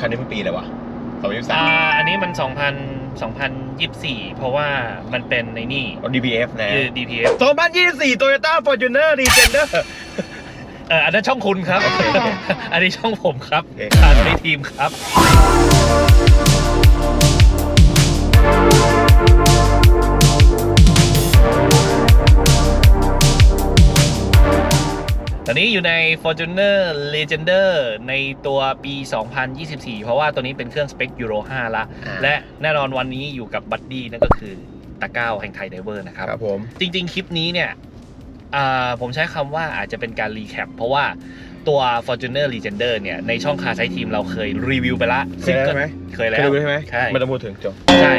คันนี้มันปีอะไรวะสองพันยี่สิบสาอ่ามอันนี้มัน 2000 2024 เพราะว่ามันเป็นในนี่ DBF นะคือ DPF สองพันยี่สิบสี่โตโยต้าฟอร์จูเนอร์ดีเจนเดอร์ เอออันนั้นช่องคุณครับ อันนี้ช่องผมครับโอเคขาดในทีมครับ ตอนนี้อยู่ใน Fortuner Legender ในตัวปี 2024 เพราะว่าตัวนี้เป็นเครื่องสเปค Euro 5 ละอ่าและแน่นอนวันนี้อยู่กับบัดดี้นั่นก็คือตะก้าวแห่งไทยไดเวอร์นะครับครับผมจริง ๆ คลิปนี้เนี่ยอ่าผมใช้คำว่าอาจจะเป็นการรีแคปเพราะว่าตัว Fortuner Legender เนี่ย ในช่องคาไซทีมเราเคยรีวิวไปละ เคยแล้วใช่ไหมเคยแล้เคยวดูใช่ไหมใช่ไม่ต้องพูดถึงจบใช่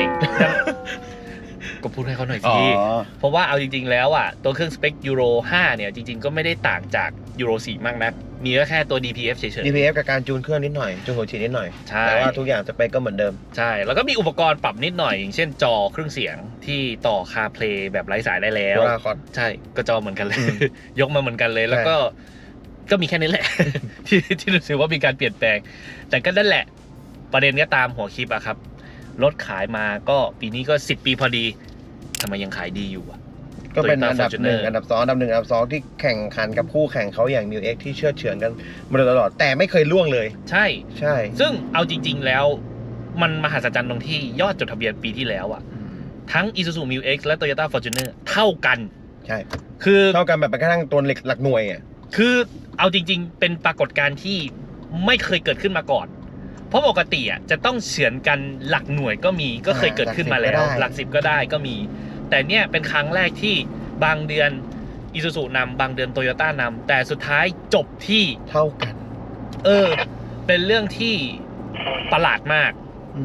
ก็พูดให้เขาหน่อยอ๋อสิเพราะว่าเอาจริง ๆ แล้วอะตัวเครื่องสเปคยูโร5เนี่ยจริง ๆ ก็ไม่ได้ต่างจากยูโร4มากนะมีก็แค่ตัว DPF เฉย DPF กับการจูนเครื่องนิดหน่อย จูนหัวฉีดนิดหน่อยใช่แต่ว่าทุกอย่างสเปคก็เหมือนเดิมๆใช่ แล้วก็มีอุปกรณ์ปรับนิดหน่อย อย่างเช่นจอเครื่องเสียงที่ต่อ CarPlay แบบไร้สายได้แล้วโคราคอดใช่ ก็จอเหมือนกันเลยอืมยกมาเหมือนกันเลย แล้วก็ ก็มีแค่นี้แหละ ที่ที่รู้สึกว่ามีการเปลี่ยนแปลง แต่ก็นั่นแหละ ประเด็นก็ตามหัวคลิปอะครับ รถขายมาก็ปีนี้ก็ 10 ปีพอดีทำไมยังขายดีอยู่อะก็เป็น Toyota อันดับหนึ่ง Fortuner อันดับสองอันดับหนึ่งอันดับสองที่แข่งขันกับคู่แข่งเขาอย่าง New X ที่เชื่อดเฉือนกันมาโดยตลอดแต่ไม่เคยล่วงเลย ใช่ ใช่ซึ่งเอาจริง ๆ แล้วมันมหัศจรรย์ตรงที่ยอดจดทะเบียนปีที่แล้วอะทั้ง Isuzu Mu X และ Toyota Fortuner เท่ากัน ใช่คือเท่ากันแบบเป็นกระทั่งตัวเหล็กหลักหน่วยอะ คือเอาจริง ๆ เป็นปรากฏการณ์ที่ไม่เคยเกิดขึ้นมาก่อน เพราะปกติอะจะต้องเฉือนกันหลักหน่วยก็มีก็เคยเกิดขึ้นมาแล้ว หลักสิบก็ได้ก็มี แต่เนี่ยเป็นครั้งแรกที่บางเดือนอีซูซูนำบางเดือนโตโยต้านำแต่สุดท้ายจบที่เท่ากัน เออ เป็นเรื่องที่ประหลาดมาก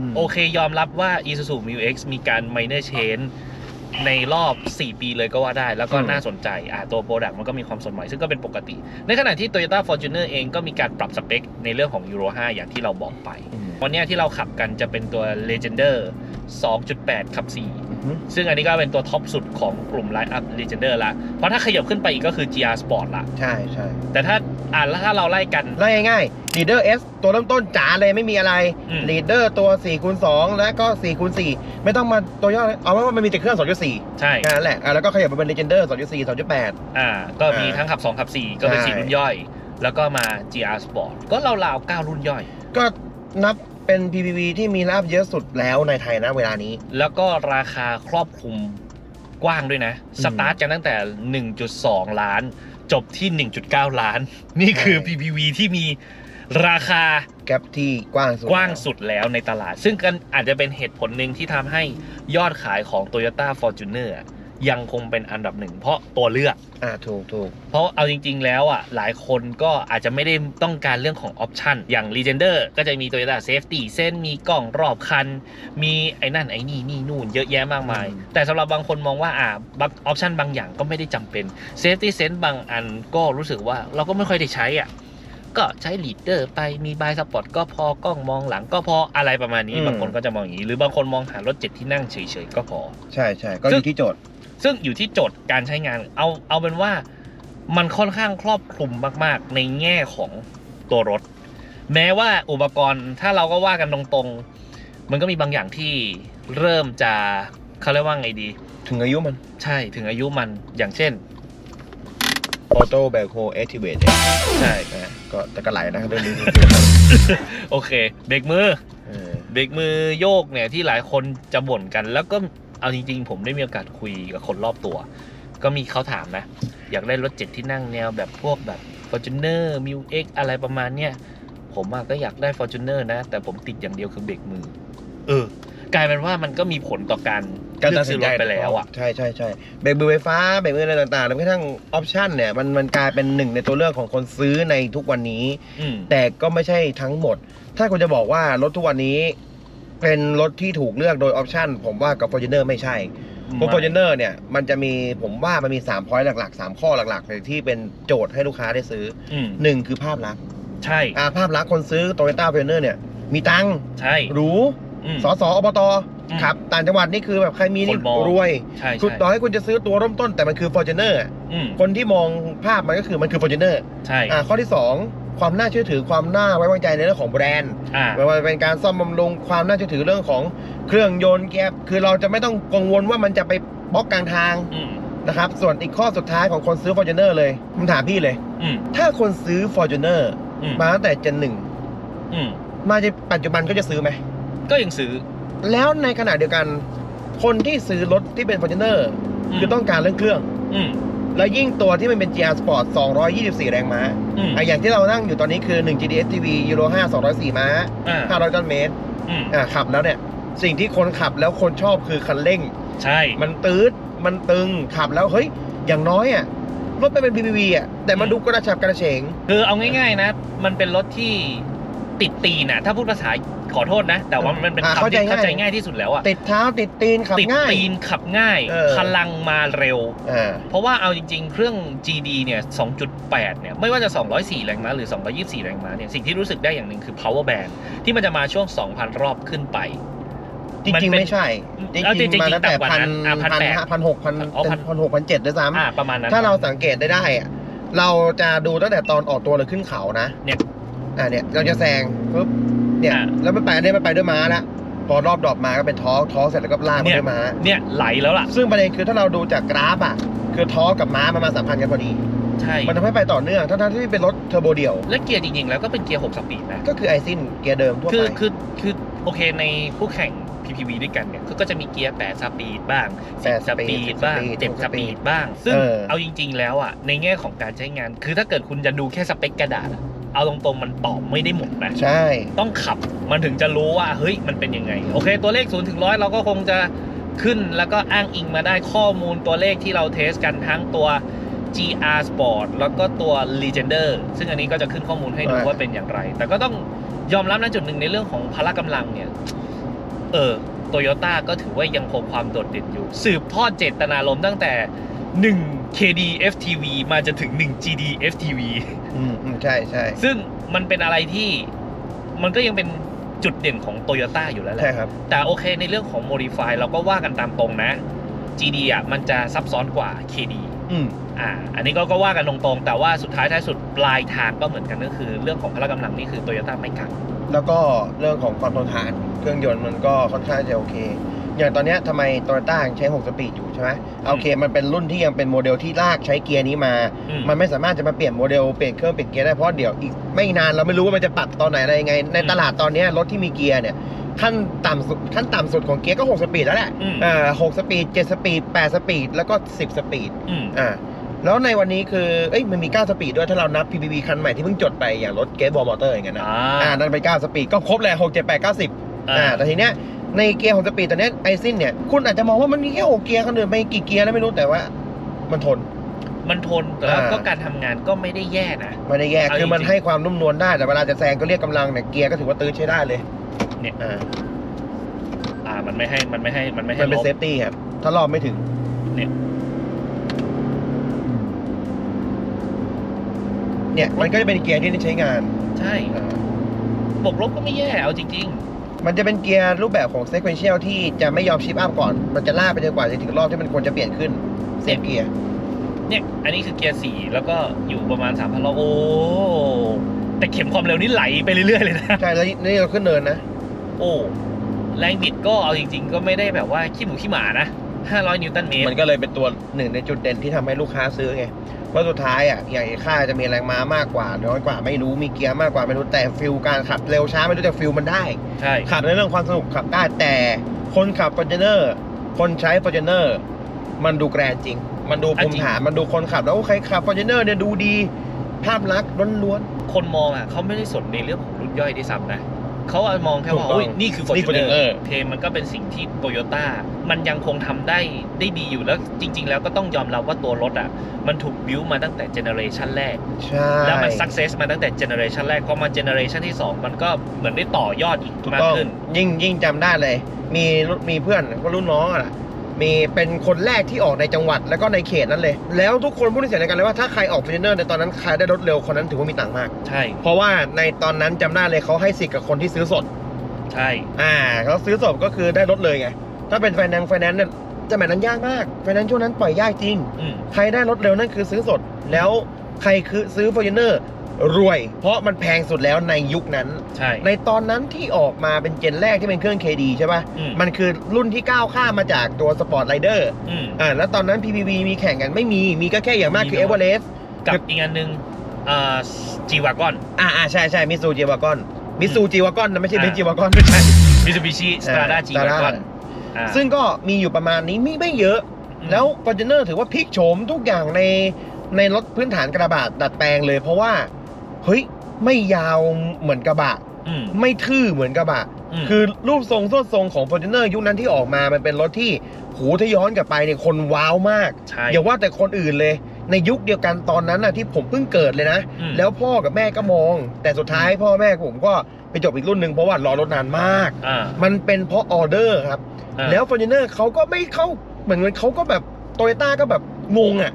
มโอเคยอมรับว่า Isuzu Mu X มีการ minor change ในรอบ 4 ปีเลยก็ว่าได้ แล้วก็อืมน่าสนใจอ่าตัวโปรดักต์มันก็มีความสดใหม่ซึ่งก็เป็นปกติ ในขณะที่ Toyota Fortuner เองก็มีการปรับสเปคในเรื่องของ Euro 5 อย่างที่เราบอกไปอืมวันเนี้ยที่เราขับกันจะเป็นตัว Legender 2.8ขับ4อือฮึ ซึ่งอันนี้ก็เป็นตัวท็อปสุดของกลุ่ม Line Up Legender ละ เพราะถ้าขยับขึ้นไปอีกก็คือ GR Sport ละ ใช่ใช่แต่ถ้าอ่านแล้วถ้าเราไล่กัน ไล่ง่ายๆ Leader S ตัวเริ่มต้นจ๋าเลยไม่มีอะไร อืม Leader ตัว4คูณ2และก็4คูณ4ไม่ต้องมาตัวย่อเอาว่ามันมีแต่เครื่อง 2.4ใช่ แค่นั้นแหละอะแล้วก็ขยับมาเป็น Legender 2.4 2.8 อ่า ก็มีอ่าทั้งขับ 2 ขับ 4 ก็เป็น ใช่ 4 รุ่นย่อย แล้วก็มา GR Sport ก็ราวๆ9รุ่นย่อย ก็นับ เป็น PPV ที่มีรับเยอะสุดแล้วในไทยนะเวลานี้ แล้วก็ราคาครอบคลุมกว้างด้วยนะอืมสตาร์ทกันตั้งแต่ 1.2 ล้าน จบที่ 1.9 ล้าน นี่คือใช่ PPV ที่มีราคาแกลบที่กว้างสุดกว้างสุดแล้วในตลาด ซึ่งกันอาจจะเป็นเหตุผลหนึ่งที่ทำให้ยอดขายของ Toyota Fortuner อะ ยังคงเป็นอันดับหนึ่งเพราะตัวเลือกอ่าถูกถูกเพราะเอาจริง ๆ แล้วอะหลายคนก็อาจจะไม่ได้ต้องการเรื่องของออปชันอย่าง Legender ก็จะมี Toyota Safety เส้นมีกล้องรอบคัน มีไอ้นั่นไอ้นี่นี่นู่นเยอะแยะมากมาย แต่สำหรับบางคนมองว่าอ่าบางออปชันบางอย่างก็ไม่ได้จำเป็น Safety Sense บางอันก็รู้สึกว่าเราก็ไม่ค่อยได้ใช้อะก็ใช้ Leader ไปมีบายสปอร์ตก็พอกล้องมองหลังก็พออะไรประมาณนี้ บางคนก็จะมองอย่างนี้ หรือบางคนมองหารถเจ็ดที่นั่งเฉยๆก็พอ ใช่ใช่ก็อยู่ที่โจทย์ ซึ่งอยู่ที่โจทย์การใช้งานเอาเอาเป็นว่ามันค่อนข้างครอบคลุมมาก ๆ ในแง่ของตัวรถ แม้ว่าอุปกรณ์ถ้าเราก็ว่ากันตรงๆ มันก็มีบางอย่างที่เริ่มจะเขาเรียกว่าไงดี ถึงอายุมันใช่ถึงอายุมันอย่างเช่น Auto Backhoe Activate ใช่นะก็แต่ก็ไหลนะเรื่องนี้โอเค เบรกมือ เออเบรกมือโยกเนี่ยที่หลายคนจะบ่นกัน แล้วก็ เอาจริงๆ ผมได้มีโอกาสคุยกับคนรอบตัว ก็มีเขาถามนะ อยากได้รถเจ็ดที่นั่งแนวแบบพวกแบบ Fortuner m u X อะไรประมาณเนี้ยผมอะก็อยากได้ Fortuner นะ แต่ผมติดอย่างเดียวคือเบรกมือ เออ กลายเป็นว่ามันก็มีผลต่อการการเลืตัอดกสิซื้นอใจรถไปแล้วอะใช่ใช่ใช่เบรกมือไฟฟ้าเบรกมืออะไรต่างๆแล้วกระทั่งออปชันเนี่ยมันมันกลายเป็นหนึ่งในตัวเลือกของคนซื้อในทุกวันนี้อืมแต่ก็ไม่ใช่ทั้งหมด ถ้าคุณจะบอกว่ารถทุกวันนี้ เป็นรถที่ถูกเลือกโดยออปชันผมว่ากับ Fortuner ไม่ใช่เพราะ Fortuner เนี่ยมันจะมีผมว่ามันมี3 point หลักๆ 3 ข้อหลักๆเลยที่เป็นโจทย์ให้ลูกค้าได้ซื้ออืมหนึ่งคือภาพลักษณ์ใช่อ่าภาพลักษณ์คนซื้อ Toyota Fortuner เนี่ย มีตังค์ใช่หรูอืมสสอบตอืมขับต่างจังหวัดนี่คือแบบใครมีนี่คนมอง รวยใช่คุณใช่ต่อให้คุณจะซื้อตัวเริ่มต้นแต่มันคือ Fortuner อะอืมคนที่มองภาพมันก็คือมันคือ Fortuner ใช่ อ่าข้อที่ ความน่าเชื่อถือความน่าไว้วางใจในเรื่องของแบรนด์อ่า ไม่ว่าจะเป็นการซ่อมบำรุงความน่าเชื่อถือเรื่องของเครื่องยนต์แก๊บคือเราจะไม่ต้องกังวลว่ามันจะไปบล็อกกลางทางอืม นะครับส่วนอีกข้อสุดท้ายของคนซื้อ Fortuner เลยผมถามพี่เลย อืม ถ้าคนซื้อ Fortuner อืม มาตั้งแต่เจนหนึ่งอืม มาในปัจจุบันก็จะซื้อไหม ก็ยังซื้อแล้วในขณะเดียวกัน คนที่ซื้อรถที่เป็น Fortuner อืมคือต้องการเรื่องเครื่อง อืม แล้วยิ่งตัวที่มันเป็น GR Sport 224 แรงม้าอืม อะอย่างที่เรานั่งอยู่ตอนนี้คือ 1 GDS TV Euro 5 204 ม้า อ่า500ตันเมตรอืมอะขับแล้วเนี่ย สิ่งที่คนขับแล้วคนชอบคือคันเร่ง ใช่ มันตืดมันตึงขับแล้วเฮ้ย อย่างน้อยอะรถไม่เป็น PPV อะแต่มันดูกระฉับกระเฉง คือเอาง่ายๆนะ มันเป็นรถที่ ติดตีนนะถ้าพูดภาษาขอโทษนะ แต่ว่ามันเป็นอ่าคำเข้าใจที่เข้าใจง่าย ง่ายที่สุดแล้วอะติดเท้าติดตีนขับติดง่าย ตีนขับง่าย เออ พลังมาเร็ว อ่า เพราะว่าเอาจริง ๆ เครื่อง GD เนี่ย 2.8 เนี่ย ไม่ว่าจะ 204 แรงม้าหรือ 224 แรงม้าเนี่ย สิ่งที่รู้สึกได้อย่างหนึ่งคือ power band ที่มันจะมาช่วง 2,000 รอบขึ้นไป จมันริงเป็นๆไม่ใช่ จเออจริริงงๆๆมาตั้งแต่ต่ำกว่าพันนั้นอะพัน1,800ห้าพันหกพันอ๋อพัน พันหกพันเจ็ดด้วยซ้อ่า ประมาณนั้นำถ้าเราสังเกตได้ได้อะเราจะดูตั้งแต่ตอนออกตัวเลยขึ้นเขานะ เนี่ย อ่าเนี่ยเราจะแซงปุ๊บเนี่ยอ่าแล้วมันไปเนี่ยมันไปด้วยม้าแล้วพอรอบดรอปมาก็เป็นท้อท้อเสร็จแล้วก็ลากมาเนี่ยด้วยม้า เนี่ยไหลแล้วล่ะ ซึ่งประเด็นคือถ้าเราดูจากกราฟอะ คือท้อกับม้ามันมาสัมพันธ์กันพอดี ใช่ มันทำให้ไปต่อเนื่องทั้งๆที่เป็นรถเทอร์โบเดี่ยว และเกียร์จริงๆ แล้วก็เป็นเกียร์ 6 สปีดนะ ก็คือไอซินเกียร์เดิมทั่วคือไปคือคือโอเคในผู้แข่ง PPV ด้วยกันเนี่ยเขาก็จะมีเกียร์ 8 สปีดบ้าง แปด10สปีดบ้างสปีด7หกสสปีปีดดบ้าง ซึ่งเออ เอาจริงๆ แล้วอะในแง่ของการใช้งาน คือถ้าเกิดคุณจะดูแค่สเปคกระดาษอะ เอาตรงๆมันตอบไม่ได้หมดนะใช่ ต้องขับมันถึงจะรู้ว่าเฮ้ยมันเป็นยังไง โอเค ตัวเลข0ูนถึงร้อยเราก็คงจะขึ้นแล้วก็อ้างอิงมาได้ข้อมูลตัวเลขที่เราเทสกันทั้งตัว GR Sport แล้วก็ตัว Legender ซึ่งอันนี้ก็จะขึ้นข้อมูลให้ดูใช่ว่าเป็นอย่างไร แต่ก็ต้องยอมรับนะจุดหนึ่งในเรื่องของพละกำลังเนี่ย เออโตโยต้าก็ถือว่ายังคงความโดดเด่นอยู่ สืบทอดเจตนารมณ์ตั้งแต่ 1 KD FTV มาจนถึง 1 GD FTV อืมอืมใช่ใช่ซึ่งมันเป็นอะไรที่มันก็ยังเป็นจุดเด่นของโตโยต้าอยู่แล้วแหใช่ละครับ แต่โอเคในเรื่องของ Modify เราก็ว่ากันตามตรงนะ GD อะมันจะซับซ้อนกว่า KD อืมอ่า อันนี้ก็ก็ว่ากันตรงๆ แต่ว่าสุดท้ายท้ายสุดปลายทางก็เหมือนกันก็คือ เรื่องของพละกำลังนี่คือโตโยต้าไม่กักแล้วก็เรื่องของความทนทานเครื่องยนต์มันก็ค่อนข้างจะโอเค อย่างตอนเนี้ยทำไมโตโยต้ายังใช้ 6 สปีดอยู่ใช่ไหมโอเค มันเป็นรุ่นที่ยังเป็นโมเดลที่ลากใช้เกียร์นี้มา อืม มันไม่สามารถจะมาเปลี่ยนโมเดลเปลี่ยนเครื่องเปลี่ยนเกียร์ได้เพราะเดี๋ยวอีกไม่นานเราไม่รู้ว่ามันจะปรับตอนไหนอะไรยังไง ในอืมตลาดตอนเนี้ยรถที่มีเกียร์เนี่ยขั้นต่ำสุดขั้นต่ำสุดของเกียร์ก็ 6 สปีดแล้วแหละอืมอ่าหกสปีดเจ็ดสปีดแปดสปีดแล้วก็สิบสปีด อืม อ่าแล้วในวันนี้คือ เอ้ยมันมี 9 สปีดด้วยถ้าเรานับ PPV คันใหม่ที่เพิ่งจดไปอย่างรถเกตบอลมอเตอร์อย่างเงี้ยนะอ่าอ่านั่นเป็น9สปีดก็ครบเลย6 7 8 9 10อ่าแต่ทีเนี้ย ในเกียร์ของสปีดตัวเนี้ยไอซินเนี่ย คุณอาจจะมองว่ามันมีแค่หกเกียร์คันอื่นไม่กี่เกียร์แล้วไม่รู้แต่ว่า มันทน มันทนแล้วอ่าก็การทำงานก็ไม่ได้แย่นะ ไม่ได้แย่เอาคือมันจริงๆ ให้ความนุ่มนวลได้แต่เวลาจะแซงก็เรียกกำลังเนี่ยเกียร์ก็ถือว่าตื้อใช้ได้เลยเนี่ย อ่าอ่า มันไม่ให้มันไม่ให้มันไม่ให้มันเป็นลบเซฟตี้ครับถ้ารอบไม่ถึงเนี่ย เนี่ยมันก็จะเป็นเกียร์ที่ได้ใช้งานใช่ อ่าบวกลบก็ไม่แย่เอาจริง มันจะเป็นเกียร์รูปแบบของ sequential ที่จะไม่ยอมชิปอัพก่อน มันจะลากไปจนกว่าจะถึงรอบที่มันควรจะเปลี่ยนขึ้นเซฟเกียร์ๆเนี่ยอันนี้คือเกียร์สี่แล้วก็อยู่ประมาณ3 0 0 0โอ้แต่เข็มความเร็วนี่ไหลไปเรื่อยๆเลยนะ ใช่ แล้วนี่เราขึ้นเนินนะ โอ้แรงบิดก็เอาจริง ๆ ก็ไม่ได้แบบว่าขี้หมูขี้หมานะ500 นิวตันเมตร มันก็เลยเป็นตัวหนึ่งในจุดเด่นที่ทำให้ลูกค้าซื้อไง เพราะสุดท้ายอะอย่างไอ้ค่าจะมีแรงม้ามากกว่าน้อยกว่าไม่รู้มีเกียร์มากกว่าไม่รู้แต่ฟิลการขับเร็วช้าไม่รู้แต่ฟิลมันได้ ใช่ ขับในเรื่องความสนุกขับได้แต่คนขับ f o r t u n e r คนใช้ f o r t u n e r มันดูแกรนจริง มันดูภูมิฐานมันดูคนขับแล้วใครขับ f o r t u n e r เนี่ยดูดีภาพลักษณ์ล้วนคนมองอะเขาไม่ได้สนในเรื่องของรุ่นย่อยด้วยซ้ำนะ เขาอะมองแค่ว่าถูกต้องโอ้ยนี่คือนี่ Fortuner Fortuner เพมันก็เป็นสิ่งที่โตโยต้ามันยังคงทำได้ได้ดีอยู่แล้วจริง ๆ แล้วก็ต้องยอมรับว่าตัวรถอะ มันถูกบิวมาตั้งแต่เจเนอเรชันแรกๆใช่ แล้วมันสักเซสมาตั้งแต่เจเนอเรชันแรกพอมาเจเนอเรชันที่ 2 มันก็เหมือนได้ต่อยอดอีกถูกมากต้องขึ้น ยิ่งยิ่งจำได้เลย มีรุ่นมีเพื่อนก็รุ่นน้องอะล่ะ มีเป็นคนแรกที่ออกในจังหวัดแล้วก็ในเขตนั้นเลย แล้วทุกคนพูดเป็นเสียงเดียวกันเลยว่าถ้าใครออกฟ o r t u n e r ในตอนนั้นใครได้รถเร็วคนนั้นถือว่ามีตังค์มาก ใช่ เพราะว่าในตอนนั้นจำได้เลยเขาให้สิทธิ์กับคนที่ซื้อสด ใช่ อ่าเขาซื้อสดก็คือได้รถเลยไง ถ้าเป็นไฟแนนซ์ไฟแนนซ์เนี่ยสมัยนั้นยากมากไฟแนนซ์ช่วงนั้นปล่อยยากจริง อืม ใครได้รถเร็วนั่นคือซื้อสด แล้วใครคือซื้อฟอร์จูเนอร์ รวย เพราะมันแพงสุดแล้วในยุคนั้น ใช่ ในตอนนั้นที่ออกมาเป็นเจนแรกที่เป็นเครื่อง KD ใช่ปะอืมมันคือรุ่นที่ก้าวข้ามมาจากตัว Sport Rider อืม อ่าแล้วตอนนั้น PPV มีแข่งกันไม่มี มีก็แค่อย่างมากคือ มีเอน้อยเวอเรสต์กับอีกอันหนึ่งอ่าจีวากอน อ่าอ่าใช่ใช่มิซูจีวากอนมิซูจีวากอนนะไม่ใช่อ่า เบนจีวากอนไม่ใช่มิซูบิชิสตราด้าจีวากอนซึ่งก็มีอยู่ประมาณนี้ไม่ไม่เยอะ แล้ว f o r t u n e r ถือว่าพลิกโฉมทุกอย่างในในรถพื้นฐานกระบะดัดแปลงเลย เพราะว่า เฮ้ยไม่ยาวเหมือนกระบะ อืม ไม่ทื่อเหมือนกระบะมคือรูปทรงโซดทรงของ f o r t u n e r ยุคนั้นที่ออกมา มันเป็นรถที่หูถ้าย้อนกลับไปเนี่ยคนว้าวมาก ใช่ อย่าว่าแต่คนอื่นเลย ในยุคเดียวกันตอนนั้นน่ะที่ผมเพิ่งเกิดเลยนะ อืม แล้วพ่อกับแม่ก็มอง แต่สุดท้ายพ่อแม่ผมก็ไปจบอีกรุ่นหนึ่งเพราะว่ารอรถนานมาก อ่ามันเป็นเพราะออเดอร์ครับ อ่าแล้ว f o r t u n e r เขาก็ไม่เข้าเหมือนเขาก็แบบโตโยต้าก็แบบงงอะ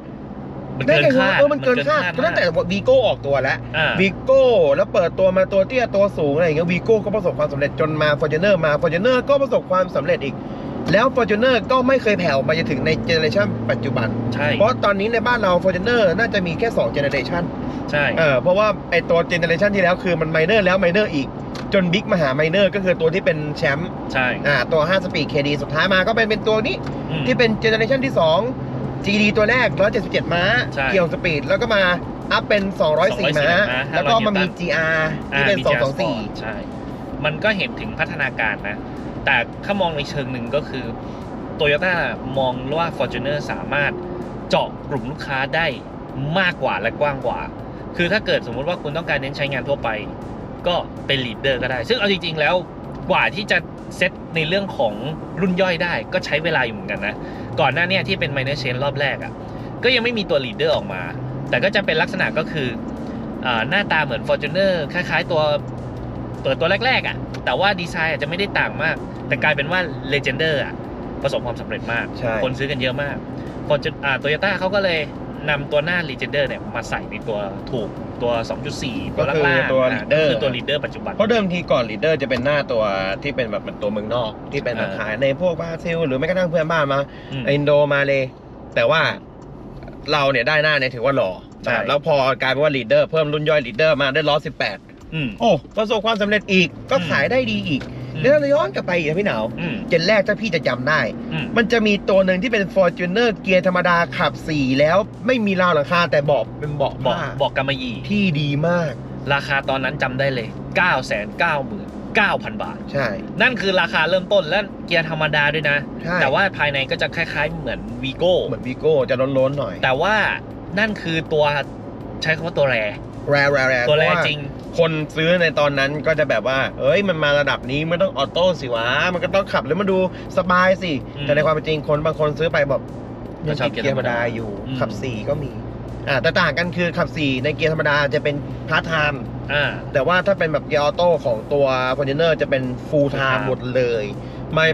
มันได้เกินไงวะคาดเออมันเกินคาดมตั้งแต่วีโก้ออกตัวแล้วอ่าวีโก้แล้วเปิดตัวมาตัวเตี้ยตัวสูงอะไรอย่างเงี้ยวีโก้ก็ประสบความสำเร็จจนมา f o r t u n e r มา f o r t u n e r ก็ประสบความสำเร็จอีก แล้ว f o r t u n e r ก็ไม่เคยแผ่วมาจนถึงในเจเนอเรชันปัจจุบัน ใช่ เพราะตอนนี้ในบ้านเรา f o r t u n e r น่าจะมีแค่2เจเนอเรชันใช่เออเพราะว่าไอตัวเจเนอเรชันที่แล้วคือมันไมเนอร์แล้วไมเนอร์อีกจนบิ๊กมาหาไมเนอร์ก็คือตัวที่เป็นแชมป์ใช่อ่าตัว5สปีด KD สุดท้ายมาก็เป็นเป็นตัวนี้อืมที่เป็นเจเนอเรชันที่2 GD ตัวแรก 177 ม้า ใช่เกี่ยวสปีด แล้วก็มาอัพเป็น 204ม้า ม้าแล้วก็มามี 500 GR ที่เป็น อ่ามี Jazz 224 ใช่ มันก็เห็นถึงพัฒนาการนะ แต่ถ้ามองในเชิงหนึ่งก็คือ โตโยต้ามองว่า Fortuner สามารถเจาะกลุ่มลูกค้าได้มากกว่าและกว้างกว่า คือถ้าเกิดสมมุติว่าคุณต้องการเน้นใช้งานทั่วไป ก็เป็นลีดเดอร์ก็ได้ ซึ่งเอาจริงๆแล้วกว่าที่จะ เซตในเรื่องของรุ่นย่อยได้ก็ใช้เวลาอยู่เหมือนกันนะ ก่อนหน้าเนี้ที่เป็น minor chain รอบแรกอะ่ะก็ยังไม่มีตัวลีดเดอร์ออกมา แต่ก็จะเป็นลักษณะก็คืออาหน้าตาเหมือน Fortuner คล้ายๆตัวเปิดตัวแรกๆอะ่ะแต่ว่าดีไซน์อาจจะไม่ได้ต่างมาก แต่กลายเป็นว่า Legender อะประสบความสำเร็จมากใช่คนซื้อกันเยอะมาก Fortun อ่าโตโยต้าเขาก็เลย นำตัวหน้า Legender เนี่ยมาใส่ในตัวถูกตัว 2.4 ตัวก็คือล่างๆตัวอ่า leader ก็คือตัว leader ปัจจุบัน เพราะเดิมทีก่อนลีดเดอร์จะเป็นหน้าตัวที่เป็นแบบเหมือนตัวเมืองนอก ที่เป็นแบบอ่า ขายในพวกบราซิล หรือแม้กระทั่งเพื่อนบ้านมา อืม อินโดมาเลยแต่ว่าเราเนี่ยได้หน้าเนี่ยถือว่าหล่อใช่อะแล้วพอกลายเป็นว่าลีดเดอร์เพิ่มรุ่นย่อยลีดเดอร์มาได้ล้อ18 อืม โอ้ประสบความสำเร็จอีกก็อืม ขายได้ดีอีกอืม เดี๋ยวเราย้อนกลับไปอีกนะพี่หนาวอืม เจนแรกถ้าพี่จะจำได้ อืม มันจะมีตัวหนึ่งที่เป็น Fortuner เกียร์ธรรมดาขับ4แล้วไม่มีราวหลังคาแต่เบาะเป็นเบาะบอกผ้าบอกกำมะหยี่ที่ดีมาก ราคาตอนนั้นจำได้เลย9 9 9 9 0 0 0 บาท ใช่ นั่นคือราคาเริ่มต้นและเกียร์ธรรมดาด้วยนะ ใช่ แต่ว่าภายในก็จะคล้าย ๆ เหมือนวีโก้เหมือนวีโก้จะล้นๆหน่อยแต่ว่านั่นคือตัวใช้คำว่าตัวแร แรแรแรตัวแรเพาะาจริง คนซื้อในตอนนั้นก็จะแบบว่า เอ้ยมันมาระดับนี้ไม่ต้องออโต้สิวะ มันก็ต้องขับแล้วมันดูสบายสิ อืมแต่ในความเป็นจริงคนบางคนซื้อไปแบบก็ยังชอบติดเกียร์ธรรมดาอยู่ อืม ขับสี่ก็มีอ่าแต่ต่างกันคือขับสี่ในเกียร์ธรรมดาจะเป็นพาร์ทไทม์อ่า แต่ว่าถ้าเป็นแบบเกียร์ออโต้ของตัว f o r t u n e r จะเป็นฟูลไท Full ม์ time หมดเลยมา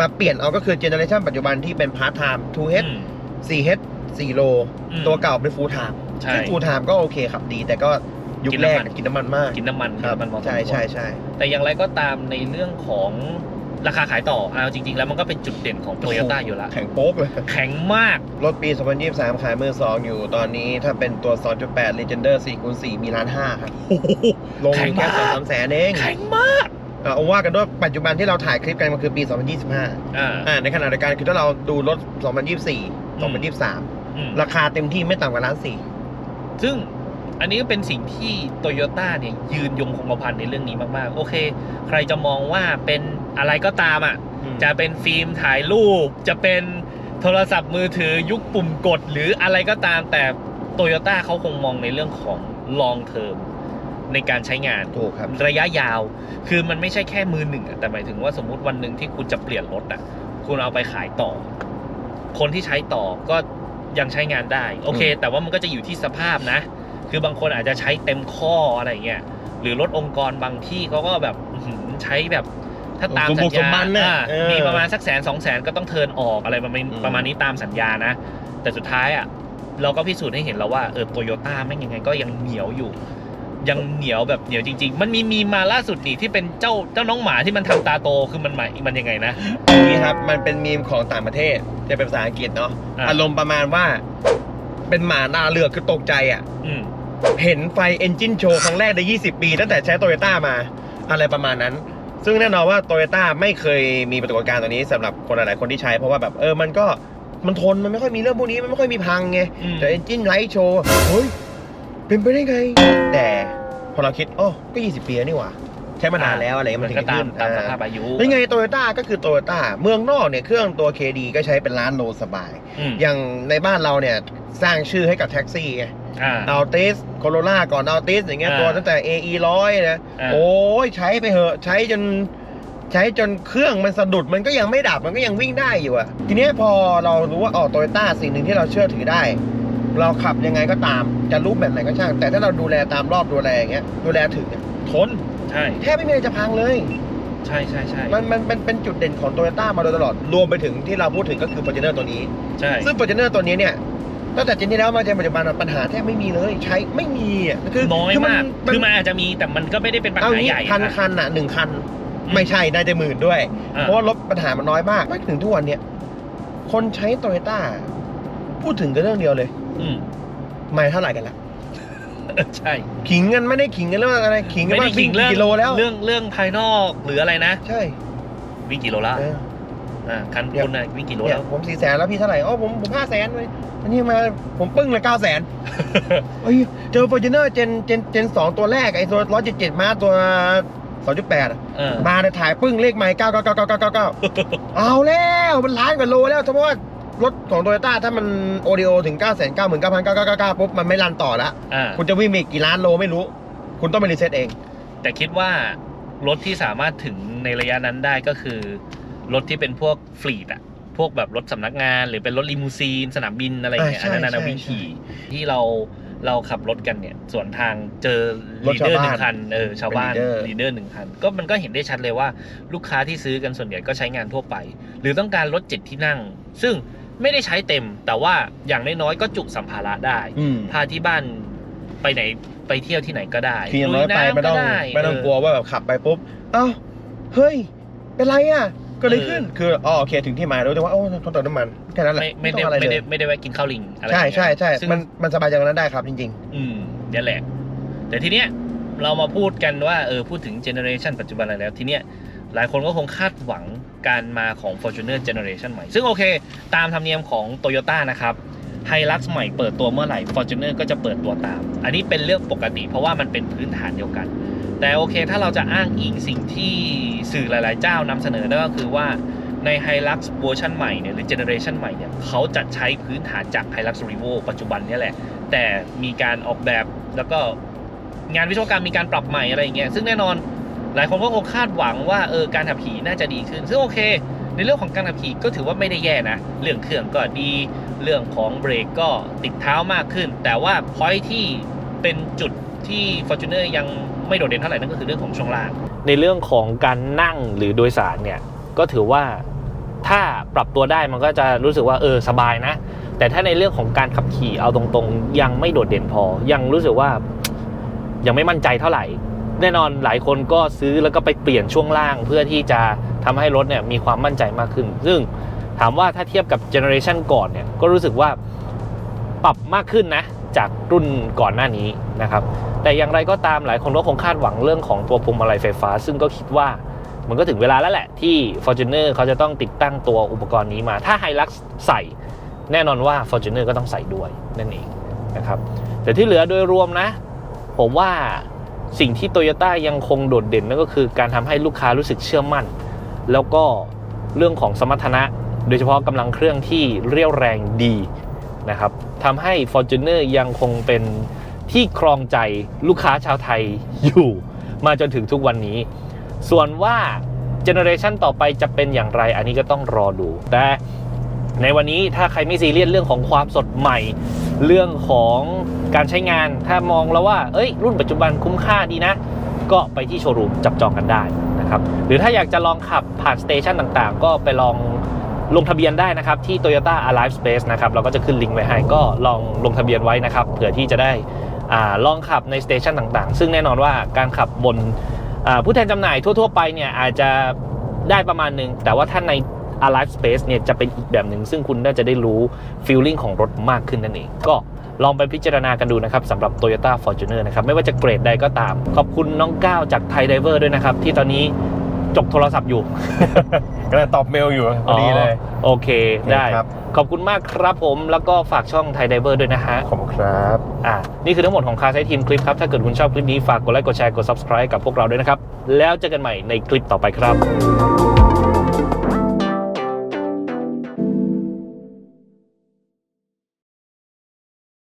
มาเปลี่ยนเอาก็คือเจเนอเรชันปัจจุบันที่เป็นพาร์ทไทม์ 2H อืม 4H 4โล อืมตัวเก่าเป็นฟูลไทม์ใช่ ซึ่งฟูลไทม์ก็โอเคขับดี แต่ก็ ยุคกินแรน้ำกมันกินน้ำมันมาก กินน้ำมันครับกินน้ำมันพอสมใช่ควรใช่ใช่แต่อย่างไรก็ตามในเรื่องของราคาขายต่อเอาจริง ๆ แล้วมันก็เป็นจุดเด่นของโตโยต้าอยู่ละแข็งโป๊กเลย แข็งมาก รถปี 2023 ขายมือ2อยู่ตอนนี้ถ้าเป็นตัว 2.8 Legender 4คูณ4มีล้านห้าครับลงแข็งแค่มากสองสามแสนเอง แข็งมากอะเอาว่ากันด้วยปัจจุบันที่เราถ่ายคลิปกันมันคือปี 2025อ่าอ่าในขณะเดียวกันคือถ้าเราดูรถ 2024 2023อืมราคาเต็มที่ไม่ต่ำกว่าล้านสี่ซึ่ง อันนี้ก็เป็นสิ่งที่โตโยต้าเนี่ยยืนยงคงกระพันในเรื่องนี้มากๆ โอเค ใครจะมองว่าเป็นอะไรก็ตามอะ จะเป็นฟิล์มถ่ายรูป จะเป็นโทรศัพท์มือถือยุคปุ่มกด หรืออะไรก็ตามแต่โตโยต้าเขาคงมองในเรื่องของ long term ในการใช้งานถูกครับระยะยาว คือมันไม่ใช่แค่มือหนึ่งอะแต่หมายถึงว่าสมมุติวันหนึ่งที่คุณจะเปลี่ยนรถอะ คุณเอาไปขายต่อ คนที่ใช้ต่อก็ยังใช้งานได้ โอเค แต่ว่ามันก็จะอยู่ที่สภาพนะ คือบางคนอาจจะใช้เต็มข้ออะไรเงี้ยหรือรถองค์กรบางที่เขาก็แบบอื้อหือใช้แบบถ้าตามสมสับุญกสมญาบันน่ะอ่าเออมีประมาณสักแสนสองแสนก็ต้องเทิร์นออกอะไรประมาณอืมประมาณนี้ตามสัญญานะ แต่สุดท้ายอะเราก็พิสูจน์ให้เห็นแล้วว่าเออโตโยต้าแม่งยังไงก็ยังเหนียวอยู่ ยังเหนียวแบบเหนียวจริง ๆ มันมีมีมาล่าสุดนี่ที่เป็นเจ้าเจ้าน้องหมาที่มันทำตาโตคือมันหมายมันยังไงนะนี่ครับมันเป็นมีมของต่างประเทศจะเป็นภาษาอังกฤษเนาะอ่าอารมณ์ประมาณว่า เป็นหมาหน้าเลือกคือตกใจอะอืม เห็นไฟเอนจินโชว์ครั้งแรกใน 20 ปี ตั้งแต่ใช้โตโยต้ามาอะไรประมาณนั้น ซึ่งแน่นอนว่าโตโยต้าไม่เคยมีปรากฏการณ์ตัวนี้สำหรับคนหลายๆคนที่ใช้ เพราะว่าแบบเออมันก็มันทนมันไม่ค่อยมีเรื่องพวกนี้มันไม่ค่อยมีพังไงอืมแต่เอนจินไลท์โชว์เฮ้ยเป็นไปได้ไง แต่พอเราคิดอ๋อก็ 20 ปีแล้วนี่หว่าใช้มานานแล้วอะไรเงี้ยมัมันนถึงก็จะตามขึ้นตามสอ่าภาพอายุยังไงโตโยต้าก็คือโตโยต้าเมืองนอกเนี่ยเครื่องตัว KD ก็ใช้เป็นล้านโลสบายอืมอย่างในบ้านเราเนี่ยสร้างชื่อให้กับแท็กซี่ไง อ่าอัลติสโคโรล่าก่อนอัลติสอย่างเงี้ยอ่าตัวตั้งแต่ AE ร้อยนะอ่าโอ้ยใช้ไปเหอะใช้จนใช้จนเครื่องมันสะดุดมันก็ยังไม่ดับมันก็ยังวิ่งได้อยู่อะทีเนี้ยพอเรารู้ว่าอ๋อโตโยต้าสิ่งหนึ่งที่เราเชื่อถือได้ เราขับยังไงก็ตามจะรูปแบบไหนก็ช่าง แต่ถ้าเราดูแลตามรอบดูแลอย่างเงี้ยดูแลถึงเนี่ยทนใช่แทบไม่มีอะไรจะพังเลย ใช่ใช่ใช่มันมันมันเป็นจุดเด่นของโตโยต้ามาโดยตลอดรวมไปถึงที่เราพูดถึงก็คือ f o r t u n e r ตัวนี้ ใช่ ซึ่ง f o r t u n e r ตัวนี้เนี่ย ตั้งแต่เจนที่แล้วมาจนปัจจุบันอะปัญหาแทบไม่มีเลยใช้ไม่มีอะคือน้อยคืมาก คือมันอาจจะมีแต่มันก็ไม่ได้เป็นปัญเอาหางี้ใหญ่พันอะคันอะหนึ่งคันอืมไม่ใช่น่าจะหมื่นด้วยอ่าเพราะว่ารถปัญหามันน้อยมากไม่ถึงทุกวันเนี่ยคนใช้โตโยต้าพูดถึงกันเรื่องเดียวเลย อืมไม่เท่าไหร่กันละใช่ขิงกันไม่ได้ขิงกันเรื่องอะไรขิงกันไม่ว่าได้วิ่ขิงงเรื่องกิโลแล้วเรื่องเรื่องภายนอกหรืออะไรนะ ใช่ วิ่งกี่โลละ เออ อ่าคันเนี่ยคุณน่ะวิ่งกี่โลเนี่แล้ยวผมสี่แสนแล้วพี่เท่าไหร่อ๋อผมผมห้าแสนเลยอันนี้มาผมปึ้งเลยเก้าแสนเฮ้ยเจอ f o r t u n e r เจนเจนเจนสองตัวแรกไอ้ตัวร้อยเจ็ดเจ็ดมาตัวสองจุดแปดเออมาเนี่ยถ่ายปึ้งเลขใหม่เก้าเก้าเก้าเก้าเก้าเก้าเก้าเอาแล้วมันล้านกว่าโลแล้วเพราะว่ารถของโตโยต้าถ้ามันโอดีโอถึงเก้าแสนเก้าหมื่นเก้าพันเก้าเก้าเก้าเก้าปุ๊บมันไม่รันต่อละอ่าคุณจะวิ่งไปอีกกี่ล้านโลไม่รู้ คุณต้องไปรีเซ็ตเอง แต่คิดว่ารถที่สามารถถึงในระยะนั้นได้ก็คือ รถที่เป็นพวกฟลีดอะพวกแบบรถสำนักงานหรือเป็นรถลิมูซีน สนามบินอะไรอย่างเงี้ยอ่าอันนั้นใช่นะใช่วิ่งขี่ที่เราเราขับรถกันเนี่ยส่วนทางเจอรถลีเดอร์ชาวหบ้านนึ่งคันเออชาวบ้านเป็น leader ลีเดอร์หนึ่งคัน ก็มันก็เห็นได้ชัดเลยว่าลูกค้าที่ซื้อกันส่วนใหญ่ก็ใช้งานทั่วไป หรือต้องการรถเจ็ดที่นั่ง ซึ่งไม่ได้ใช้เต็ม แต่ว่าอย่างน้อยๆก็จุสัมภาระได้อืมพาที่บ้านไปไหนไปเที่ยวที่ไหนก็ได้ขี่อย่างน้อยไปลุำไม่ต้องด้ไม่ต้องเกลัวว่าแบบขับไปปุ๊บเอ้าเฮ้ยเป็นไรอะเก็เลยขึ้นคืออ๋อโอเคถึงที่หมายรู้แต่ว่าโอ้ต้องเติมน้ำมันแค่นั้นแหละไม่ไม่ได้ต้องอะไรไม่เลได้ยไม่ได้แวะกินข้าวลิงอะไรใช่อย่างเงี้ยใช่ใช่ซึ่งมันมันสบายใจตรงนั้นได้ครับจริงอืมนี่แหละ แต่ทีเนี้ยเรามาพูดกันว่าเออพูดถึงเจเนอเรชันปัจจุบันอะไรแล้วทีเนี้ยหลายคนก็คงคาดหวังการมาของ Fortuner Generation ใหม่ ซึ่งโอเค ตามธรรมเนียมของ Toyota นะครับไฮลักซ์ใหม่เปิดตัวเมื่อไหร่ Fortuner ก็จะเปิดตัวตาม อันนี้เป็นเรื่องปกติเพราะว่ามันเป็นพื้นฐานเดียวกัน แต่โอเคถ้าเราจะอ้างอิงสิ่งที่สื่อหลาย ๆ เจ้านำเสนอนั่นก็คือว่าใน Hilux เวอร์ชันใหม่เนี่ยหรือ Generation ใหม่เนี่ยเขาจะใช้พื้นฐานจาก Hilux Revo ปัจจุบันนี่แหละ แต่มีการออกแบบแล้วก็งานวิศวกรรมมีการปรับใหม่อะไรอย่างเงี้ยซึ่งแน่นอนหลายคนก็คงคาดหวังว่าเออการขับขี่น่าจะดีขึ้น ซึ่งโอเค ในเรื่องของการขับขี่ก็ถือว่าไม่ได้แย่นะ เรื่องเครื่องก็ดีเรื่องของเบรกก็ติดเท้ามากขึ้น แต่ว่าพอยที่เป็นจุดที่ Fortuner ยัง ไม่โดดเด่นเท่าไหร่นั่นก็คือเรื่องของช่วงล่าง ในเรื่องของการนั่งหรือโดยสารเนี่ยก็ถือว่าถ้าปรับตัวได้มันก็จะรู้สึกว่าเออสบายนะ แต่ถ้าในเรื่องของการขับขี่เอาตรงๆ ยังไม่โดดเด่นพอ ยังรู้สึกว่ายังไม่มั่นใจเท่าไหร่ แน่นอนหลายคนก็ซื้อแล้วก็ไปเปลี่ยนช่วงล่าง เพื่อที่จะทำให้รถเนี่ยมีความมั่นใจมากขึ้น ซึ่งถามว่าถ้าเทียบกับเจเนอเรชันก่อนเนี่ยก็รู้สึกว่าปรับมากขึ้นนะ จากรุ่นก่อนหน้านี้นะครับ แต่อย่างไรก็ตามหลายคนก็คงคาดหวังเรื่องของตัวพวงมาลัยไฟฟ้า ซึ่งก็คิดว่ามันก็ถึงเวลาแล้วแหละที่ Fortuner เขาจะต้องติดตั้งตัวอุปกรณ์นี้มา ถ้า Hilux ใส่แน่นอนว่า Fortuner ก็ต้องใส่ด้วยนั่นเองนะครับแต่ที่เหลือโดยรวมนะ ผมว่าสิ่งที่ Toyota ยังคงโดดเด่นนั่นก็คือการทำให้ลูกค้ารู้สึกเชื่อมั่น แล้วก็เรื่องของสมรรถนะ โดยเฉพาะกำลังเครื่องที่เรียวแรงดี นะครับทำให้ Fortuner ยังคงเป็นที่ครองใจลูกค้าชาวไทยอยู่มาจนถึงทุกวันนี้ ส่วนว่าเจเนอเรชันต่อไปจะเป็นอย่างไร อันนี้ก็ต้องรอดู แต่ในวันนี้ถ้าใครไม่ซีเรียสเรื่องของความสดใหม่ เรื่องของการใช้งาน ถ้ามองแล้วว่า เอ้ย รุ่นปัจจุบันคุ้มค่าดีนะ ก็ไปที่โชว์รูมจับจองกันได้นะครับ หรือถ้าอยากจะลองขับผ่านสเตชันต่างๆ ก็ไปลอง ลงทะเบียนได้นะครับที่ Toyota Alive Space นะครับเราก็จะขึ้นลิงก์ไว้ให้ก็ลองลงทะเบียนไว้นะครับเผื่อที่จะได้อ่าลองขับในสเตชันต่างๆ ซึ่งแน่นอนว่าการขับบนผู้แทนจำหน่ายทั่ว ๆ ไปเนี่ยอาจจะได้ประมาณหนึ่งแต่ว่าถ้าใน Alive Space เนี่ยจะเป็นอีกแบบหนึ่งซึ่งคุณน่าจะได้รู้ feeling ของรถมากขึ้นนั่นเอง ก็ลองไปพิจารณากันดูนะครับสำหรับ Toyota Fortuner นะครับ ไม่ว่าจะเกรดใดก็ตาม ขอบคุณน้องก้าวจากไทยไดเวอร์ด้วยนะครับ ที่ตอนนี้ จบโทรศัพท์อยู่ กำลังตอบเมลอยู่พอดีเลย โอเคได้ครับ ขอบคุณมากครับผมแล้วก็ฝากช่องไทยไดเวอร์ด้วยนะฮะ ขอบคุณครับ อ่านี่คือทั้งหมดของคา s ไซทีมคลิปครับ ถ้าเกิดคุณชอบคลิปนี้ฝากกดไลค์กดแชร์กด subscribe กับพวกเราด้วยนะครับ แล้วเจอกันใหม่ในคลิปต่อไปครับ